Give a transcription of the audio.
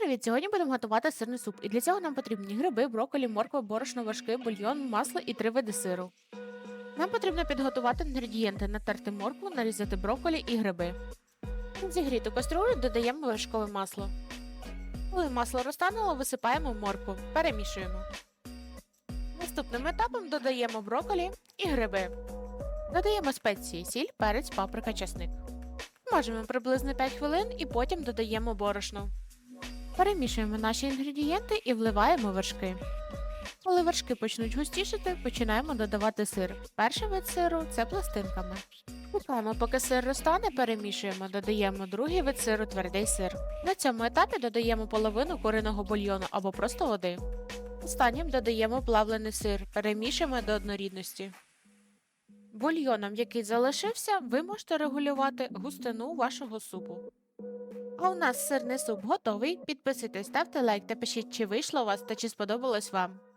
Привіт! Сьогодні будемо готувати сирний суп. І для цього нам потрібні гриби, брокколі, морква, борошно, вершки, бульйон, масло і три види сиру. Нам потрібно підготувати інгредієнти, натерти моркву, нарізати брокколі і гриби. Зігріту каструлю додаємо вершкове масло. Коли масло розтануло, висипаємо моркву, перемішуємо. Наступним етапом додаємо брокколі і гриби. Додаємо спеції, сіль, перець, паприка, часник. Смажимо приблизно 5 хвилин і потім додаємо борошно. Перемішуємо наші інгредієнти і вливаємо вершки. Коли вершки почнуть густішити, починаємо додавати сир. Перший вид сиру це пластинками. Чекаємо, поки сир розтане, перемішуємо, додаємо другий вид сиру твердий сир. На цьому етапі додаємо половину куриного бульйону або просто води. Останнім додаємо плавлений сир, перемішуємо до однорідності. Бульйоном, який залишився, ви можете регулювати густину вашого супу. А у нас сирний суп готовий. Підписуйтесь, ставте лайк та пишіть, чи вийшло у вас та чи сподобалось вам.